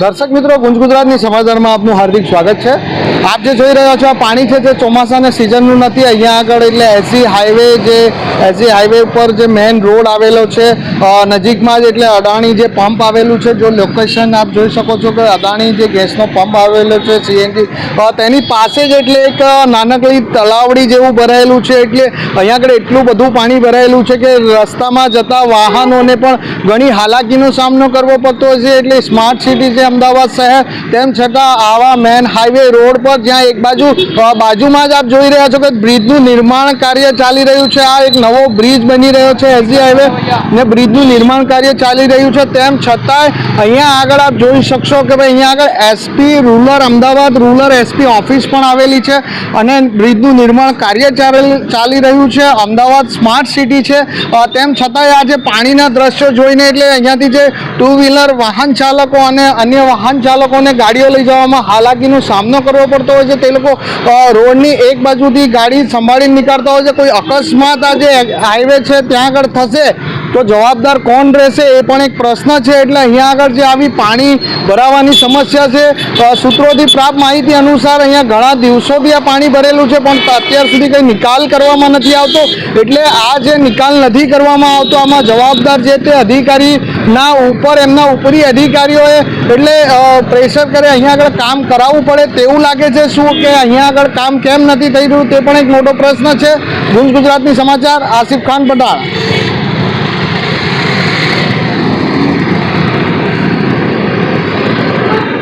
દર્શક મિત્રો, ગુંજ ગુજરાતની સમાચારમાં આપનું હાર્દિક સ્વાગત છે. આપ જે જોઈ રહ્યા છો, આ પાણી છે તે ચોમાસાના સિઝનનું નથી, અહીંયા આગળ એટલે એસી હાઈવે જે એસી હાઈવે ઉપર જે મેઇન રોડ આવેલો છે નજીકમાં જ એટલે અદાણી જે પંપ આવેલું છે, જો લોકેશન આપ જોઈ શકો છો કે અદાણી જે ગેસનો પંપ આવેલો છે સીએનજી તેની પાસે જ એટલે એક નાનકડી તલાવડી જેવું ભરાયેલું છે, એટલે અહીંયા આગળ એટલું બધું પાણી ભરાયેલું છે કે રસ્તામાં જતા વાહનોને પણ ઘણી હાલાકીનો સામનો કરવો પડતો છે એટલે સ્માર્ટ સિટી છે અમદાવાદ શહેર. તેમ છતાં આવા મેન હાઈવે રોડ પર જ્યાં એક બાજુ બાજુમાં જ આપ જોઈ રહ્યા છો કે બ્રિજનું નિર્માણ કાર્ય ચાલી રહ્યું છે. આ એક નવો બ્રિજ બની રહ્યો છે એસજી હાઈવે ને બ્રિજનું નિર્માણ કાર્ય ચાલી રહ્યું છે. તેમ છતાંય અહીંયા આગળ આપ જોઈ શકશો કે ભાઈ અહીંયા આગળ SP rural, Ahmedabad rural SP office પણ આવેલી છે અને બ્રિજનું નિર્માણ કાર્ય ચાલે- રહ્યું છે. અમદાવાદ સ્માર્ટ સિટી છે. તેમ છતાંય આજે પાણીના દ્રશ્યો જોઈને એટલે અહીંયાથી જે ટુ વ્હીલર વાહન ચાલકો અને અન્ય વાહન ચાલકોને ગાડીઓ લઈ જવામાં હાલાકીનો સામનો કરવો પડતો હોય છે. તે લોકો રોડની એક બાજુથી ગાડી સંભાળીને નીકળતા હોય છે. કોઈ અકસ્માત આજે હાઈવે છે, ત્યાં આગળ થશે. તો જવાબદાર કોણ રહેશે એ પણ એક પ્રશ્ન છે એટલે અહીંયા આગળ જે આવી પાણી ભરાવાની સમસ્યા છે સૂત્રોથી પ્રાપ્ત માહિતી અનુસાર અહીંયા ઘણા દિવસોથી આ પાણી ભરેલું છે, પણ અત્યાર સુધી કંઈ નિકાલ કરવામાં નથી આવતો. એટલે આ જે નિકાલ નથી કરવામાં આવતો, આમાં જવાબદાર જે તે અધિકારીના ઉપર, એમના ઉપરી અધિકારીઓએ એટલે પ્રેશર કરે અહીંયા આગળ કામ કરાવવું પડે તેવું લાગે છે શું કે અહીંયા આગળ કામ કેમ નથી થઈ રહ્યું તે પણ એક મોટો પ્રશ્ન છે. ગુંજ ગુજરાતની સમાચાર, આસિફ ખાન પટાણ